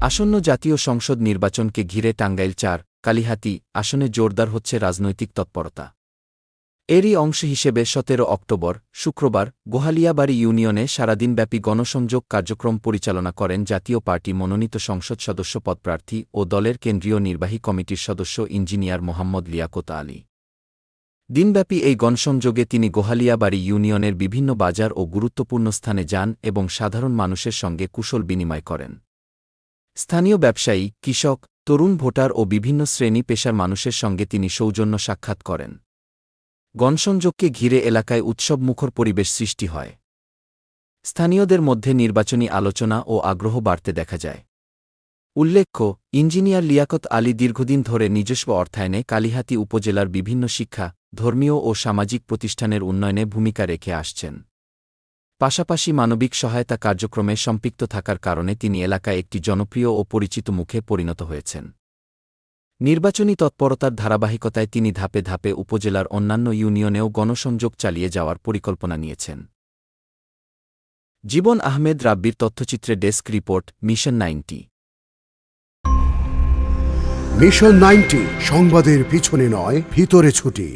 আসন্ন জাতীয় সংসদ নির্বাচনকে ঘিরে টাঙ্গাইল চার, কালিহাতি আসনে জোরদার হচ্ছে রাজনৈতিক তৎপরতা। এরই অংশ হিসেবে সতেরো অক্টোবর, শুক্রবার, গোহালিয়াবাড়ি ইউনিয়নে সারাদিনব্যাপী গণসংযোগ কার্যক্রম পরিচালনা করেন জাতীয় পার্টি মনোনীত সংসদ সদস্য পদপ্রার্থী ও দলের কেন্দ্রীয় নির্বাহী কমিটির সদস্য ইঞ্জিনিয়ার মোহাম্মদ লিয়াকত আলী। দিনব্যাপী এই গণসংযোগে তিনি গোহালিয়াবাড়ি ইউনিয়নের বিভিন্ন বাজার ও গুরুত্বপূর্ণ স্থানে যান এবং সাধারণ মানুষের সঙ্গে কুশল বিনিময় করেন। স্থানীয় ব্যবসায়ী, কৃষক, তরুণ ভোটার ও বিভিন্ন শ্রেণি পেশার মানুষের সঙ্গে তিনি সৌজন্য সাক্ষাৎ করেন। গণসংযোগকে ঘিরে এলাকায় উৎসবমুখর পরিবেশ সৃষ্টি হয়। স্থানীয়দের মধ্যে নির্বাচনী আলোচনা ও আগ্রহ বাড়তে দেখা যায়। উল্লেখ্য, ইঞ্জিনিয়ার লিয়াকত আলী দীর্ঘদিন ধরে নিজস্ব অর্থায়নে কালিহাতি উপজেলার বিভিন্ন শিক্ষা, ধর্মীয় ও সামাজিক প্রতিষ্ঠানের উন্নয়নে ভূমিকা রেখে আসছেন। পাশাপাশি মানবিক সহায়তা কার্যক্রমে সম্পৃক্ত থাকার কারণে তিনি এলাকায় একটি জনপ্রিয় ও পরিচিত মুখে পরিণত হয়েছেন। নির্বাচনী তৎপরতার ধারাবাহিকতায় তিনি ধাপে ধাপে উপজেলার অন্যান্য ইউনিয়নেও গণসংযোগ চালিয়ে যাওয়ার পরিকল্পনা নিয়েছেন। জীবন আহমেদ রাব্বির তথ্যচিত্রে desk report, mission ninety. Mission ninety, সংবাদের পিছনে নয়, ভিতরে ছুটি।